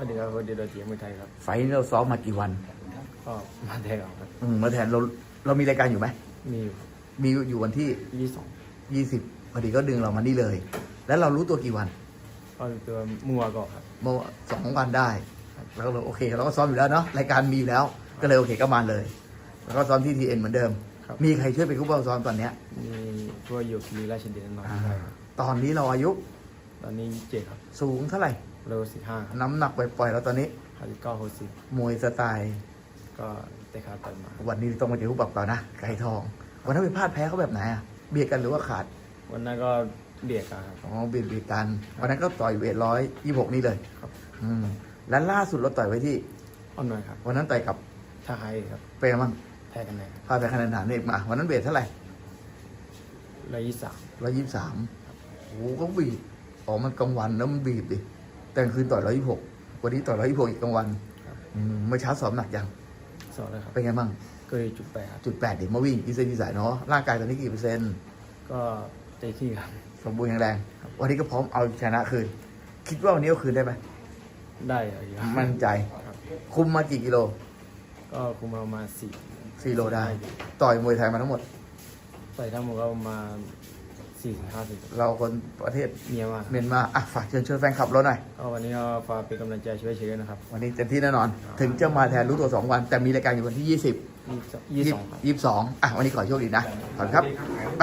สวัสดีครับวันดีเราเจียมวยไทยครับไฟล์นี้เราซ้อมมากี่วัน ก็มาแทงเอาครับอืมมาแทนเราเรามีรายการอยู่ไหมมีอยู่มีอยู่วันที่ ยี่สอง20พอดีก็ดึงเรามานี่เลย แล้วเรารู้ตัวกี่วันก็ตัวมัวก็ครับ เมื่อสองวันได้ แล้วก็เลยโอเคเราก็ซ้อมอยู่แล้วเนาะรายการมีอยู่แล้ว ก็เลยโอเคก็มาเลย แล้วก็ซ้อมที่ทีเอ็นเหมือนเดิม ครับ มีใครช่วยเป็นคู่เป้าซ้อมตอนเนี้ยมีทั่วโยคีราชเดชน้องอ่าด้วยครับตอนนี้เราอายุ ตอนนี้เจ็ดครับสูงเท่าไหร่โลสิบห้าครับน้ำหนักปล่อยๆเราตอนนี้ห้าสิบเก้าหกสิบมวยสไตล์ก็เตะขาต่อยหมาวันนี้ต้องมาเจอคู่ปรับเปล่านะไก่ทอง วันนั้นไปพลาดแพ้เขาแบบไหนอะเบียดกันหรือว่าขาด วันนั้นก็เบียดกันครับอ๋อเบียดเบียดกัน วันนั้นก็ต่อยเวทร้อยยี่หกนี่เลยครับ อืมแล้วล่าสุดเราต่อยไว้ที่อ่อนหน่อยครับวันนั้นต่อยกับถ้าใครครับเปรมั้งแพ้กันไหนครับพาไปคะแนนฐานเอกมาวันนั้นเวทเท่าไหร่ร้อยยี่สิบสามร้อยยี่สิบสามโอ้โหก็บีบ อ๋อมันกลางวันแล้วมันบีบดิแต่กลางคืนต่อยร้อยยี่หกวันนี้ต่อยร้อยยี่หกอีกกลางวันครับอืมเมื่อเช้าสอบหนักยังสองเลยครับเป็นไงบ้างเคยจุดแปดครับจุดแปดเดี๋ยวมาวิ่งอีเซนอีสายเนาะร่างกายตอนนี้กี่เปอร์เซ็นต์ก็เต็มที่ครับสมบูรณ์แข็งแรง วันนี้ก็พร้อมเอาชนะคืน คิดว่าวันนี้เอาคืนได้ไหมได้ครับมั่นใจครับคุมมากี่กิโล ก็คุมมาประมาณสี่สี่โลได้ ต่อยมวยไทยมาทั้งหมดใส่ทั้งหมดก็ประมา ณสี่ถึงห้าสิบเราคนประเทศเมียมาเมียนมาอะฝากเชิญชวนแฟนคลับเราหน่อยก็วันนี้ก็ฝากเป็นกำลังใจช่วยเชียร์นะครับ วันนี้เต็มที่แน่นอน ถึงจะมาแทนรู้ตัวสองวัน แต่มีรายการอยู่วันที่ยี่สิบยี่สิบสองครับยี่สิบสองอะวันนี้ขอโชคดีนะขอบคุณครับไป